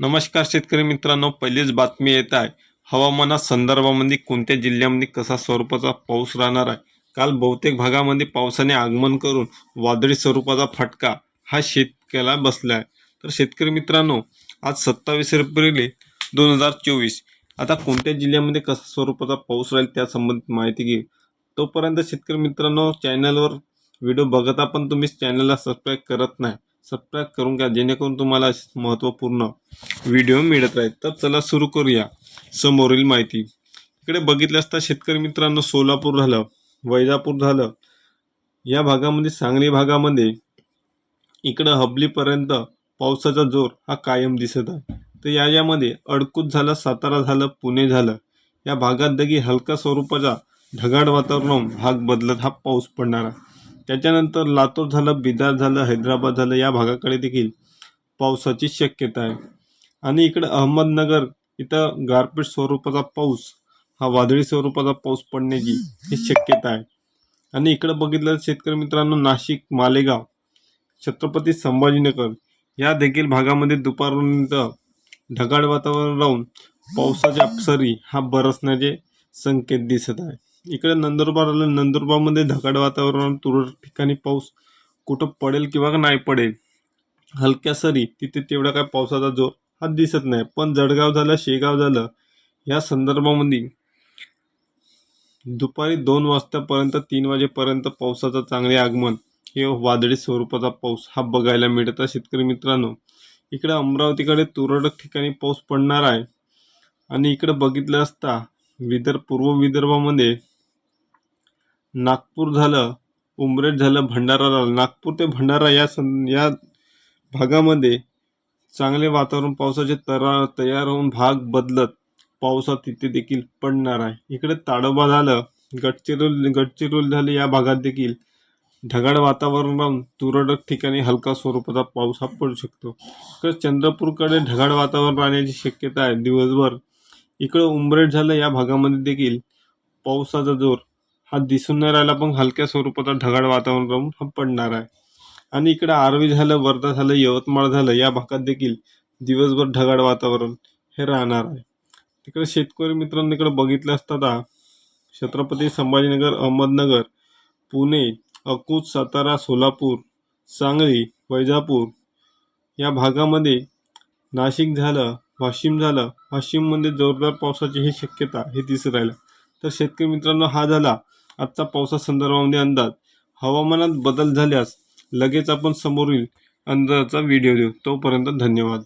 नमस्कार शेतकरी मित्रांनो पहिलीच बातमी येत आहे. हवामाना संदर्भामध्ये कोणत्या जिल्ह्यामध्ये कसा स्वरूपाचा पाऊस राहणार आहे? काल बहुतेक भागामध्ये पावसाने आगमन करून वादळी स्वरूपाचा फटका हा शेतकऱ्याला बसला आहे. तर शेतकरी मित्रांनो आज सत्तावीस एप्रिल दोन हजार चोवीस. आता कोणत्या जिल्ह्यामध्ये कसा स्वरूपाचा पाऊस राहील त्या संबंधित माहिती घेऊ. तोपर्यंत शेतकरी मित्रांनो चॅनलवर व्हिडिओ बघता पण तुम्ही चॅनलला सबस्क्राईब करत नाही. सबस्क्राईब करून घ्या जेणेकरून तुम्हाला महत्त्वपूर्ण व्हिडिओ मिळत राहील तर चला सुरू करूया समोरील माहिती. इकडे बघितलं असता शेतकरी मित्रांनो सोलापूर झालं वैजापूर झालं. या भागामध्ये सांगली भागामध्ये इकडं हबलीपर्यंत पावसाचा जोर हा कायम दिसत आहे. तर या यामध्ये अडकूत झालं सातारा झालं पुणे झालं. या भागात दगी हलका स्वरूपाचा ढगाळ वातावरण भाग बदलत हा पाऊस पडणार आहे. त्याच्यानंतर लातूर झालं बिदार झालं हैदराबाद झालं या भागाकडे देखील पावसाची शक्यता आहे. आणि इकडं अहमदनगर इथं गारपीट स्वरूपाचा पाऊस हा वादळी स्वरूपाचा पाऊस पडण्याची ही शक्यता आहे. आणि इकडं बघितलं शेतकरी मित्रांनो नाशिक मालेगाव छत्रपती संभाजीनगर या देखील भागामध्ये दुपारपर्यंत ढगाळ वातावरण राहून पावसाच्या अपसरी हा बरसण्याचे संकेत दिसत आहे. इकडे नंदुरबार आलं नंदुरबारमध्ये ढगाळ वातावरण तुरळक ठिकाणी पाऊस कुठं पडेल किंवा नाही पडेल हलक्या सरी तिथे तेवढा काय पावसाचा जोर हा दिसत नाही. पण जळगाव झालं शेगाव झालं या संदर्भामध्ये दुपारी दोन वाजतापर्यंत तीन वाजेपर्यंत पावसाचं चांगले आगमन हे वादळी स्वरूपाचा पाऊस हा बघायला मिळत आहे. शेतकरी मित्रांनो इकडे अमरावतीकडे तुरळक ठिकाणी पाऊस पडणार आहे. आणि इकडे बघितलं असता विदर्भ पूर्व विदर्भामध्ये नागपूर झालं उमरेड झालं भंडारा झालं. नागपूर ते भंडारा या सं या भागामध्ये चांगले वातावरण पावसाचे तरा तयार होऊन भाग बदलत पावसात तिथे देखील पडणार आहे. इकडे ताडोबा झालं गडचिरोली गडचिरोली झालं या भागात देखील ढगाळ वातावरण राहून तुरळक ठिकाणी हलका स्वरूपाचा पाऊस हा पडू शकतो. इकडे चंद्रपूरकडे ढगाळ वातावरण राहण्याची शक्यता आहे दिवसभर. इकडं उंबरेड झालं या भागामध्ये देखील पावसाचा जोर हा दिसून नाही राहिला पण हलक्या स्वरूपाचा ढगाळ वातावरण राहून हा पडणार आहे. आणि इकडं आर्वी झालं वर्धा झालं यवतमाळ झालं या भागात देखील दिवसभर ढगाळ वातावरण हे राहणार आहे. तिकडे शेतकरी मित्रांनो इकडे बघितलं असता छत्रपती संभाजीनगर अहमदनगर पुणे अकूत सातारा सोलापूर सांगली वैजापूर या भागामध्ये नाशिक झालं वाशिम झालं. वाशिममध्ये जोरदार पावसाची ही शक्यता हे दिसत राहिलं. तर शेतकरी मित्रांनो हा झाला आजचा पावसासंदर्भामध्ये अंदाज. हवामानात बदल झाल्यास लगेच आपण समोरील अंदाजाचा व्हिडिओ देऊ. तोपर्यंत धन्यवाद.